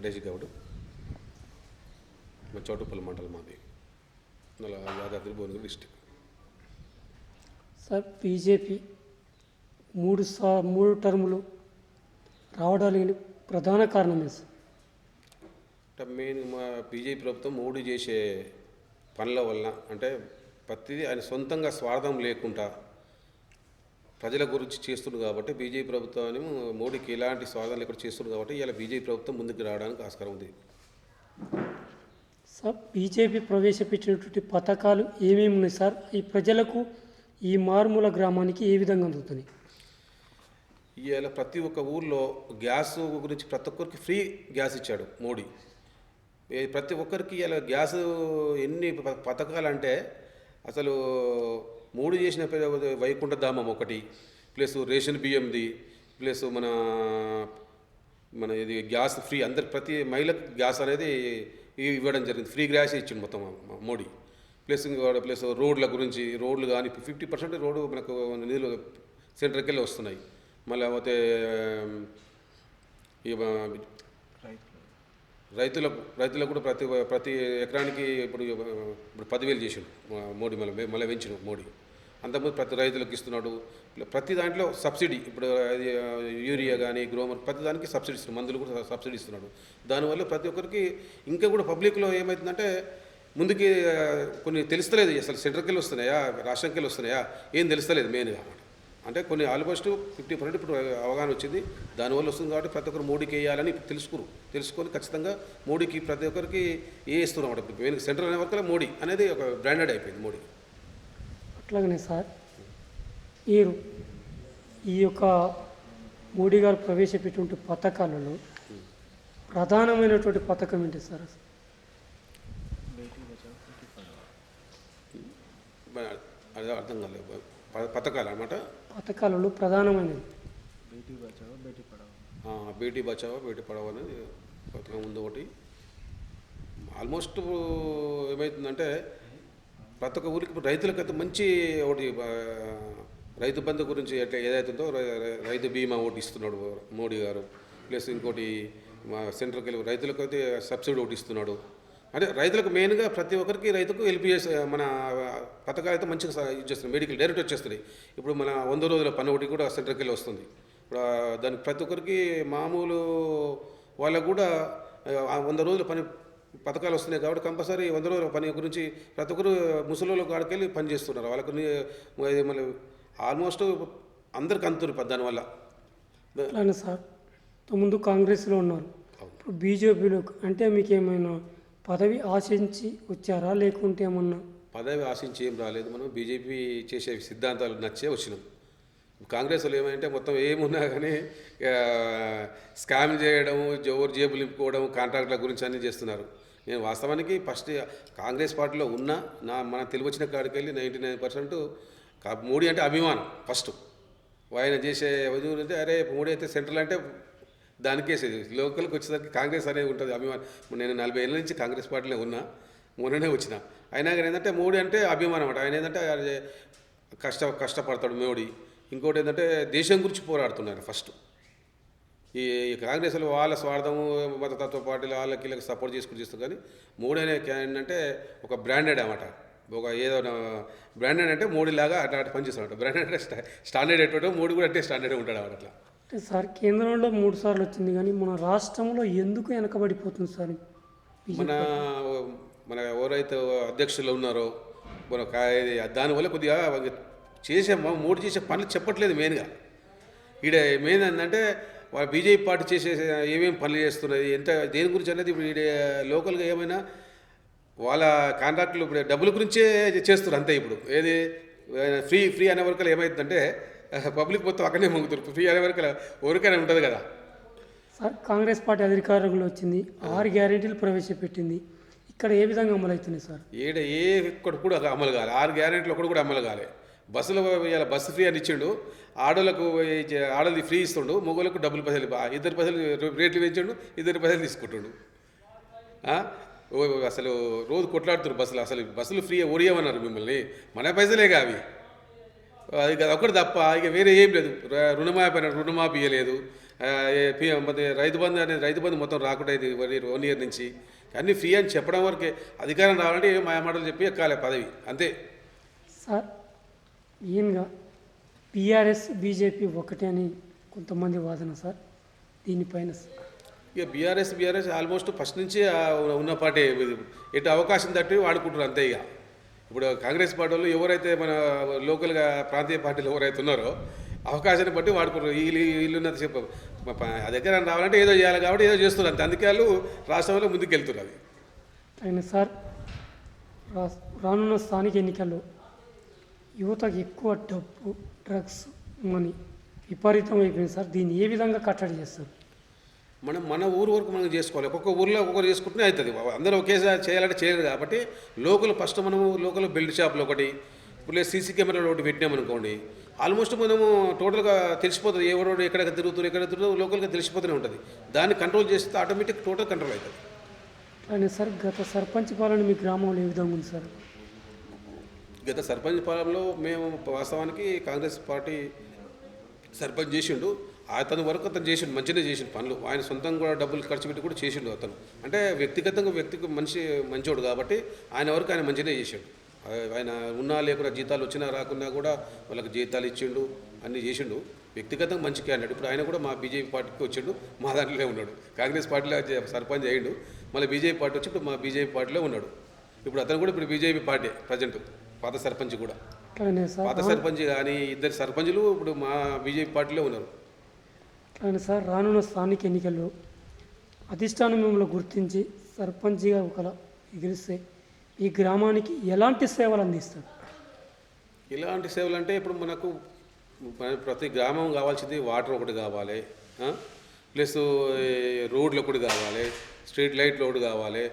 వెంకటేష్ గౌడ్. మా చౌటుపల్లి మండలం మాది. Yadadri Bhuvanagiri district. Sir BJP మూడు సా మూడు టర్ములు రావడానికి ప్రధాన కారణమే సార్? అంటే మెయిన్ మా బీజేపీ ప్రభుత్వం మోడీ చేసే పనుల వలన అంటే ప్రతిదీ ఆయన సొంతంగా స్వార్థం లేకుండా ప్రజల గురించి చేస్తుంది కాబట్టి బీజేపీ ప్రభుత్వాన్ని మోడీకి ఎలాంటి స్వార్థం లేకుండా చేస్తుంది కాబట్టి ఇలా బీజేపీ ప్రభుత్వం ముందుకు రావడానికి ఆస్కారం ఉంది. సార్ బీజేపీ ప్రవేశపెట్టినటువంటి పథకాలు ఏమేమి ఉన్నాయి సార్? ఈ ప్రజలకు ఈ మారుమూల గ్రామానికి ఏ విధంగా అందుతున్నాయి? ఇవాళ ప్రతి ఒక్క ఊర్లో గ్యాస్ గురించి ప్రతి ఒక్కరికి ఫ్రీ గ్యాస్ ఇచ్చాడు మోడీ. ప్రతి ఒక్కరికి ఇలా గ్యాస్ ఎన్ని పథకాలు అంటే అసలు మూడు చేసిన వైకుంఠధామం వైకుంఠ ధామం ఒకటి ప్లస్ రేషన్ బియ్యంది ప్లస్ మన మన ఇది గ్యాస్ ఫ్రీ అందరి ప్రతి మహిళకు గ్యాస్ అనేది ఇవ్వడం జరిగింది. ఫ్రీ గ్యాస్ ఇచ్చిండు మొత్తం మోడీ. ప్లస్ ప్లస్ రోడ్ల గురించి రోడ్లు కానీ ఫిఫ్టీ పర్సెంట్ రోడ్డు మనకు నిధులు సెంటర్కి వెళ్ళి వస్తున్నాయి. మళ్ళీ పోతే రైతులకు రైతులకు కూడా ప్రతి ప్రతి ఎకరానికి ఇప్పుడు ఇప్పుడు పదివేలు చేసిండు మోడీ మళ్ళీ మళ్ళీ పెంచిన మోడీ. అంతకుముందు ప్రతి రైతులకు ఇస్తున్నాడు. ప్రతి దాంట్లో సబ్సిడీ ఇప్పుడు అది యూరియా కానీ గ్రోమర్ ప్రతి దానికి సబ్సిడీ ఇస్తున్నాడు. మందులు కూడా సబ్సిడీ ఇస్తున్నాడు. దానివల్ల ప్రతి ఒక్కరికి ఇంకా కూడా పబ్లిక్లో ఏమవుతుందంటే ముందుకి కొన్ని తెలుస్తలేదు. అసలు సెంట్రల్కి వెళ్ళి వస్తున్నాయా? రాష్ట్రంకి వెళ్ళి వస్తున్నాయా? ఏం తెలుస్తలేదు మెయిన్గా. అంటే కొన్ని ఆల్మోస్ట్ ఫిఫ్టీ పర్సెంట్ ఇప్పుడు అవగాహన వచ్చింది. దానివల్ల వస్తుంది కాబట్టి ప్రతి ఒక్కరు మోడీకి వేయాలని తెలుసుకురు. తెలుసుకొని ఖచ్చితంగా మోడీకి ప్రతి ఒక్కరికి ఏ ఇస్తున్నాం అంటే మెయిన్ సెంట్రల్ అనే వరకు మోడీ అనేది ఒక బ్రాండెడ్ అయిపోయింది మోడీ. అట్లాగనే సార్ మీరు ఈ యొక్క మోడీ గారు ప్రవేశపెట్టినటువంటి పథకాలలో ప్రధానమైనటువంటి పథకం ఏంటి సార్ అర్థం కాలేదు. పథకాలు అనమాట పథకాలలో ప్రధానమైనది. బేటీ బచావో బేటీ పడావో? బేటీ బచావో బేటీ పడావో అనేది పథకం ఉంది ఒకటి. ఆల్మోస్ట్ ఏమవుతుందంటే ప్రతి ఒక్క ఊరికి ఇప్పుడు రైతులకైతే మంచి ఒకటి రైతు బంధు గురించి ఎట్లా ఏదైతుందో రైతు బీమా ఒకటి ఇస్తున్నాడు మోడీ గారు. ప్లస్ ఇంకోటి మా సెంట్రల్కి వెళ్ళి రైతులకైతే సబ్సిడీ ఒకటి ఇస్తున్నాడు. అంటే రైతులకు మెయిన్గా ప్రతి ఒక్కరికి రైతుకు ఎల్పిఎస్ మన పథకాలు అయితే మంచిగా ఇది చేస్తున్నాయి. మెడికల్ డైరెక్ట్ వచ్చేస్తున్నాయి. ఇప్పుడు మన వంద రోజుల పని ఒకటి కూడా సెంట్రల్కి వెళ్ళి వస్తుంది. ఇప్పుడు దానికి ప్రతి ఒక్కరికి మామూలు వాళ్ళకు కూడా వంద రోజుల పని పథకాలు వస్తున్నాయి కాబట్టి కంపల్సరీ వంద రోజుల పని గురించి ప్రతి ఒక్కరు ముసలిలో కాడికెళ్ళి పని చేస్తున్నారు. వాళ్ళకు మళ్ళీ ఆల్మోస్ట్ అందరికి అందుతున్నారు దానివల్ల. అట్లానే సార్. ముందు కాంగ్రెస్లో ఉన్నారు. ఇప్పుడు బీజేపీలో అంటే మీకు ఏమైనా పదవి ఆశించి వచ్చారా? లేకుంటే ఏమన్నా? పదవి ఆశించి ఏం రాలేదు మనం. బీజేపీ చేసే సిద్ధాంతాలు నచ్చే వచ్చినాం. కాంగ్రెస్ వాళ్ళు ఏమంటే మొత్తం ఏమున్నా కానీ స్కామ్ చేయడం జోరు జేబులు నింపుకోవడం కాంట్రాక్ట్ల గురించి అన్నీ చేస్తున్నారు. నేను వాస్తవానికి ఫస్ట్ కాంగ్రెస్ పార్టీలో ఉన్నా నా మన తెలుగు వచ్చిన కాడికి వెళ్ళి నైంటీ నైన్ పర్సెంట్ మోడీ అంటే అభిమానం ఫస్ట్. ఆయన చేసే అంటే అరే మోడీ అయితే సెంట్రల్ అంటే దానికేసేది లోకల్కి వచ్చేసరికి కాంగ్రెస్ అనేది ఉంటుంది అభిమానం. నేను నలభై ఏళ్ళ నుంచి కాంగ్రెస్ పార్టీలో ఉన్నా మొన్ననే వచ్చిన. అయినా కానీ ఏంటంటే మోడీ అంటే అభిమానం అనమాట ఆయన ఏంటంటే కష్ట కష్టపడతాడు మోడీ. ఇంకోటి ఏంటంటే దేశం గురించి పోరాడుతున్నారు ఫస్ట్. ఈ ఈ వాళ్ళ స్వార్థము మతతత్వ పార్టీలు వాళ్ళకి వీళ్ళకి సపోర్ట్ చేసుకుని చేస్తారు. కానీ మోడీ అనే ఏంటంటే ఒక బ్రాండెడ్ అనమాట ఒక ఏదో బ్రాండెడ్ అంటే మోడీ లాగా అట్లా అట్లా పనిచేస్తాడు బ్రాండెడ్ అంటే స్టాండర్డ్ ఎటువంటి మోడీ కూడా అంటే స్టాండర్డ్ ఉంటాడు అట్లా. అంటే సార్ కేంద్రంలో మూడు సార్లు వచ్చింది కానీ మన రాష్ట్రంలో ఎందుకు వెనకబడిపోతుంది సార్? మన మన ఎవరైతే అధ్యక్షులు ఉన్నారో మన దానివల్ల కొద్దిగా చేసే మూడు చేసే పనులు చెప్పట్లేదు మెయిన్గా. ఈడ మెయిన్ ఏంటంటే వాళ్ళ బీజేపీ పార్టీ చేసే ఏమేమి పనులు చేస్తున్నది ఎంత దేని గురించి అనేది ఇప్పుడు ఈడ లోకల్గా ఏమైనా వాళ్ళ కాంట్రాక్టులు ఇప్పుడు డబ్బుల గురించే చేస్తున్నారు అంతే ఇప్పుడు. ఏది ఫ్రీ ఫ్రీ అనే వరకు ఏమవుతుందంటే పబ్లిక్ మొత్తం అక్కడనే మొంగుతారు ఫ్రీ అనే వరకు ఎవరికైనా ఉంటుంది కదా. సార్ కాంగ్రెస్ పార్టీ అధికారంలో వచ్చింది ఆరు గ్యారెంటీలు ప్రవేశపెట్టింది. ఇక్కడ ఏ విధంగా అమలవుతున్నాయి సార్? ఈడ ఏ ఒక్కటి కూడా అమలు కాలే. ఆరు గ్యారెంటీలు ఒకటి కూడా అమలు కాలే. బస్సులో ఇలా బస్సు ఫ్రీ అని ఇచ్చిండు. ఆడోళ్ళకు ఆడోళ్ళది ఫ్రీ ఇస్తుండు. మొగోళ్ళకు డబ్బులు పైసలు ఇద్దరు పైసలు రేట్లు పెంచిండు ఇద్దరు పైసలు తీసుకుంటుండు. అసలు రోజు కొట్లాడుతున్నారు బస్సులు. అసలు బస్సులు ఫ్రీ ఓడియమన్నారు మిమ్మల్ని. మన పైసలేగా అవి అది కదా ఒకటి తప్ప ఇక వేరే ఏం లేదు. రుణమాఫీ అయినా రుణమాఫీ ఇవ్వలేదు రైతు బంధు అనేది రైతు బంధు మొత్తం రాకుండా ఇది వన్ ఇయర్ వన్ ఇయర్ నుంచి. అన్నీ ఫ్రీ అని చెప్పడం వరకే అధికారం రావాలంటే మాయమాటలు చెప్పి ఎక్కాలి పదవి అంతే. సార్ ఈయనగా బీఆర్ఎస్ బీజేపీ ఒకటే అని కొంతమంది వాదన సార్. దీనిపైన. ఇక బీఆర్ఎస్ బీఆర్ఎస్ ఆల్మోస్ట్ ఫస్ట్ నుంచి ఉన్న పార్టీ. ఎటు అవకాశం తట్టి వాడుకుంటారు అంతే ఇక. ఇప్పుడు కాంగ్రెస్ పార్టీ వాళ్ళు ఎవరైతే మన లోకల్గా ప్రాంతీయ పార్టీలు ఎవరైతే ఉన్నారో అవకాశాన్ని బట్టి వాడుకుంటారు. వీళ్ళు వీళ్ళున్నది చెప్ప. దగ్గర రావాలంటే ఏదో చేయాలి కాబట్టి ఏదో చేస్తున్నారు అంతే. అందుకే వాళ్ళు రాష్ట్రంలో ముందుకు వెళ్తున్నారు అది సార్ రానున్న స్థానిక ఎన్నికల్లో యువతకు ఎక్కువ డబ్బు డ్రగ్స్ మనీ విపరీతం అయిపోయింది సార్. దీన్ని ఏ విధంగా కట్టడి చేస్తారు? మనం మన ఊరు వరకు మనం చేసుకోవాలి. ఒక్కొక్క ఊర్లో ఒక్కొక్కరు చేసుకుంటూనే అవుతుంది. అందరూ ఒకేసారి చేయాలంటే చేయలేరు కాబట్టి లోకల్ ఫస్ట్ మనము లోకల్ బెల్ట్ షాప్లో ఒకటి ఇప్పుడు సీసీ కెమెరాలు ఒకటి పెట్టినామనుకోండి ఆల్మోస్ట్ మనము టోటల్గా తెలిసిపోతుంది. ఎవరు ఎక్కడ తిరుగుతున్నారు ఎక్కడ తిరుగుతారు లోకల్గా తెలిసిపోతూనే ఉంటుంది. దాన్ని కంట్రోల్ చేస్తే ఆటోమేటిక్ టోటల్ కంట్రోల్ అవుతుంది. కానీ సార్ గత సర్పంచ్ పాలన మీ గ్రామంలో ఏ విధంగా ఉంది సార్? గత సర్పంచ్ పాలనలో మేము వాస్తవానికి కాంగ్రెస్ పార్టీ సర్పంచ్ చేసిండు. అతని వరకు అతను చేసిండు మంచిగా చేసిండు పనులు. ఆయన సొంతంగా కూడా డబ్బులు ఖర్చు పెట్టి కూడా చేసిండు అతను. అంటే వ్యక్తిగతంగా వ్యక్తికి మనిషి మంచోడు కాబట్టి ఆయన వరకు ఆయన మంచిగా చేసిండు. ఆయన ఉన్నా లేకుండా జీతాలు వచ్చినా రాకున్నా కూడా వాళ్ళకి జీతాలు ఇచ్చిండు అన్నీ చేసిండు. వ్యక్తిగతంగా మంచి క్యాండిడేట్ ఇప్పుడు ఆయన కూడా మా బీజేపీ పార్టీకి వచ్చిండు మా దాంట్లోనే ఉన్నాడు. కాంగ్రెస్ పార్టీలో సర్పంచ్ అయ్యిండు. మళ్ళీ బీజేపీ పార్టీ వచ్చి ఇప్పుడు మా బీజేపీ పార్టీలో ఉన్నాడు. ఇప్పుడు అతను కూడా ఇప్పుడు బీజేపీ పార్టీ ప్రజెంట్ పాత సర్పంచ్ కూడా. పాత సర్పంచ్ కానీ ఇద్దరు సర్పంచులు ఇప్పుడు మా బీజేపీ పార్టీలో ఉన్నారు. ఆయన సార్ రానున్న స్థానిక ఎన్నికల్లో అధిష్టానం మిమ్మల్ని గుర్తించి సర్పంచ్గా ఒకలా గెలిస్తే ఈ గ్రామానికి ఎలాంటి సేవలు అందిస్తారు? ఎలాంటి సేవలు అంటే ఇప్పుడు మనకు ప్రతి గ్రామం కావాల్సింది వాటర్ ఒకటి కావాలి ప్లస్ రోడ్లు ఒకటి కావాలి స్ట్రీట్ లైట్లు ఒకటి కావాలి.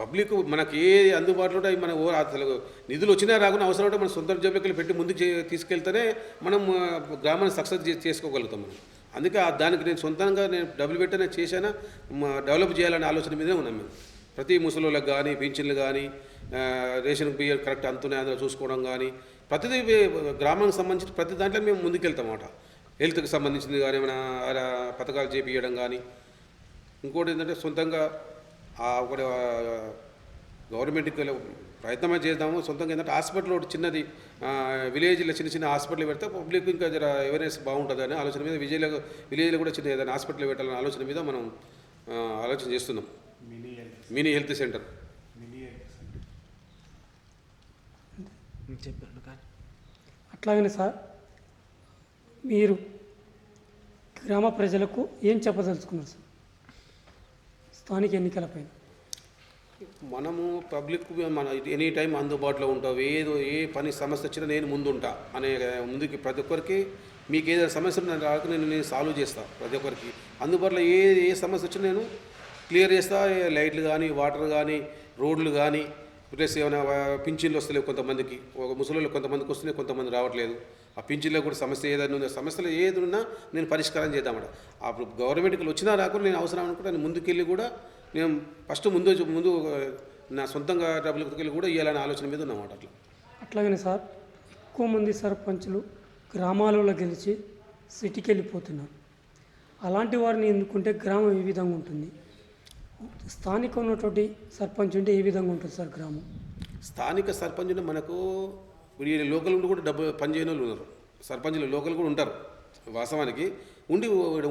పబ్లిక్ మనకి ఏ అందుబాటులో ఉంటే మన ఓ అసలు నిధులు వచ్చినా రాకుండా అవసరం ఉంటే మన సొంత జబ్బులకి వెళ్ళి పెట్టి ముందుకు తీసుకెళ్తేనే మనం గ్రామాన్ని సక్సెస్ చేసుకోగలుగుతాం మనం. అందుకే ఆ దానికి నేను సొంతంగా నేను డబ్బులు పెట్టినా చేశానా? డెవలప్ చేయాలనే ఆలోచన మీదే ఉన్నాం మేము. ప్రతి ముసలోళ్ళకి కానీ పింఛన్లు కానీ రేషన్ బియ్యం కరెక్ట్ అంతున్నాయి అందులో చూసుకోవడం కానీ ప్రతిదీ గ్రామానికి సంబంధించిన ప్రతి దాంట్లో మేము ముందుకెళ్తాం అన్నమాట హెల్త్కి సంబంధించింది కానీ ఏమైనా అలా పథకాలు చేపియడం కానీ ఇంకోటి ఏంటంటే సొంతంగా ఒకటి గవర్నమెంట్కి ప్రయత్నమే చేద్దాము. సొంతంగా ఏంటంటే హాస్పిటల్ ఒకటి చిన్నది ఆ, విలేజ్లో చిన్న చిన్న హాస్పిటల్ పెడితే పబ్లిక్ ఇంకా జర అవేర్నెస్ బాగుంటుంది అనే ఆలోచన మీద విజయలో విలేజ్లో కూడా చిన్న ఏదైనా హాస్పిటల్ పెట్టాలనే ఆలోచన మీద మనం ఆలోచన చేస్తున్నాం. Mini health centre. చెప్పాను కానీ అట్లాగనే సార్ మీరు గ్రామ ప్రజలకు ఏం చెప్పదలుచుకున్నారు సార్? స్థానిక ఎన్నికలపై మనము పబ్లిక్ మన ఎనీ టైం అందుబాటులో ఉంటావు. ఏదో ఏ పని సమస్య వచ్చినా నేను ముందుంటా అనే ముందుకి ప్రతి ఒక్కరికి మీకు ఏదైనా సమస్య ఉన్నా రాక నేను నేను సాల్వ్ చేస్తాను ప్రతి ఒక్కరికి. అందుబాటులో ఏ ఏ సమస్య వచ్చినా నేను క్లియర్ చేస్తా. లైట్లు కానీ వాటర్ కానీ రోడ్లు కానీ ప్లస్ ఏమైనా పింఛన్లు వస్తలేవు కొంతమందికి. ఒక ముసలిలో కొంతమందికి వస్తున్నాయి కొంతమంది రావట్లేదు. ఆ పింఛన్లో కూడా సమస్య ఏదైనా ఉందో? సమస్యలు ఏది ఉన్నా నేను పరిష్కారం చేద్దామట. అప్పుడు గవర్నమెంట్కి వచ్చినా రాకుండా నేను అవసరం అనుకుంటే నేను ముందుకెళ్ళి కూడా నేను ఫస్ట్ ముందు ముందు నా సొంతంగా డబ్బులకు వెళ్ళి కూడా ఇవ్వాలనే ఆలోచన మీద ఉన్నమాట అట్లా. అట్లాగనే సార్ ఎక్కువ మంది సర్పంచులు గ్రామాలలో గెలిచి సిటీకి వెళ్ళిపోతున్నారు అలాంటి వారిని ఎన్నుకుంటే గ్రామం ఏ విధంగా ఉంటుంది. స్థానిక ఉన్నటువంటి సర్పంచ్ ఉంటే ఏ విధంగా ఉంటుంది సార్ గ్రామం? స్థానిక సర్పంచులు మనకు ఈ లోకల్ ఉండి కూడా డబ్బు పనిచేయని వాళ్ళు ఉన్నారు. సర్పంచులు లోకల్ కూడా ఉంటారు వాస్తవానికి. ఉండి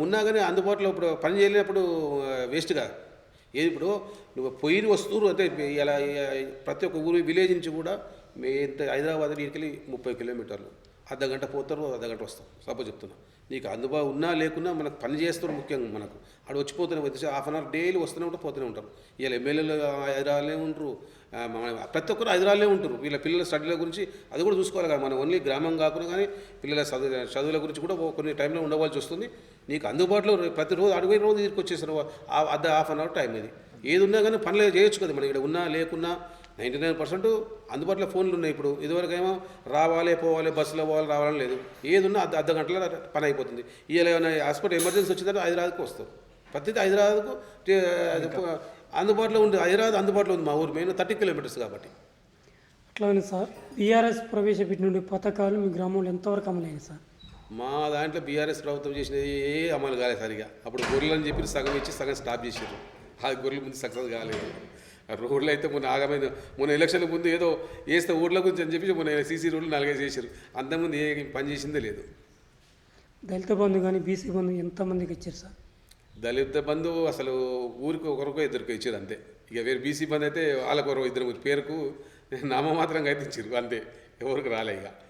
ఉన్నా కానీ అందుబాటులో ఇప్పుడు పని చేయలేనప్పుడు వేస్ట్గా. ఏది ఇప్పుడు నువ్వు పోయిన వస్తువులు అయితే ఇలా ప్రతి ఒక్క ఊరు విలేజ్ నుంచి కూడా మీ ఇంత హైదరాబాద్ నీటికెళ్ళి ముప్పై కిలోమీటర్లు. అర్ధ గంట పోతారు అర్ధ గంట వస్తాం సపోజ్ చెప్తున్నా. నీకు అందుబాటు ఉన్నా లేకున్నా మనకు పని చేస్తారు ముఖ్యంగా మనకు. అక్కడ వచ్చిపోతూనే వచ్చి హాఫ్ అన్ అవర్ డైలీ వస్తూనే ఉంటారు పోతూనే ఉంటారు. వీళ్ళ ఎమ్మెల్యేలు హైదరాబాద్లో ఉంటారు మన- ప్రతి ఒక్కరు హైదరాబాద్లో ఉంటారు వీళ్ళ పిల్లల స్టడీల గురించి అది కూడా చూసుకోవాలి కదా. మనం ఓన్లీ గ్రామం కాకుండా కానీ పిల్లల చదువు చదువుల గురించి కూడా కొన్ని టైంలో ఉండవలసి వస్తుంది. నీకు అందుబాటులో ప్రతిరోజు అడుగు రోజు తీసుకు అర్ధ హాఫ్ అన్ అవర్ టైం ఇది. ఏది ఉన్నా కానీ పనులు చేయొచ్చు కదా మనం ఇక్కడ ఉన్నా లేకున్నా నైంటీ నైన్ పర్సెంట్ అందుబాటులో ఫోన్లు ఉన్నాయి ఇప్పుడు. ఇదివరకు ఏమో రావాలి పోవాలి బస్సులో పోవాలి రావాలని లేదు. ఏది ఉన్నా అర్ధ అర్ధ గంటలో పని అయిపోతుంది. ఇలా ఏమైనా హాస్పిటల్ ఎమర్జెన్సీ వచ్చిందంటే హైదరాబాద్కి వస్తారు ప్రతిదీ హైదరాబాద్కు అందుబాటులో ఉంది హైదరాబాద్ అందుబాటులో ఉంది మా ఊరు మెయిన్ థర్టీ కిలోమీటర్స్ కాబట్టి. అట్లానే సార్ బీఆర్ఎస్ ప్రవేశపెట్టిన పథకాలు మీ గ్రామంలో ఎంతవరకు అమలయ్యాయి సార్? మా దాంట్లో బీఆర్ఎస్ ప్రభుత్వం చేసినది ఏ అమలు కాలేదు సరిగా. అప్పుడు గొర్రెలు అని చెప్పి సగం ఇచ్చి సగం స్టాప్ చేశారు ఆ గొర్రెల ముందు సక్సెస్ కాలేదు. రోడ్లు అయితే మొన్న ఆగమైన మొన్న ఎలక్షన్ ముందు ఏదో వేస్తే ఊర్ల గురించి అని చెప్పి మొన్న సీసీ రోడ్లు నాలుగైదు చేశారు అంతకుముందు ఏ పని చేసిందే లేదు. దళిత బంధు కానీ బీసీ బంధు ఎంతమందికి ఇచ్చారు సార్? దళిత బంధు అసలు ఊరికి ఒకరికో ఇద్దరికి ఇచ్చారు అంతే. ఇక వేరే బీసీ బంధు అయితే వాళ్ళకొరకు ఇద్దరు పేరుకు నామమాత్రంగా అయితే ఇచ్చారు అంతే. ఎవరికి రాలే ఇక.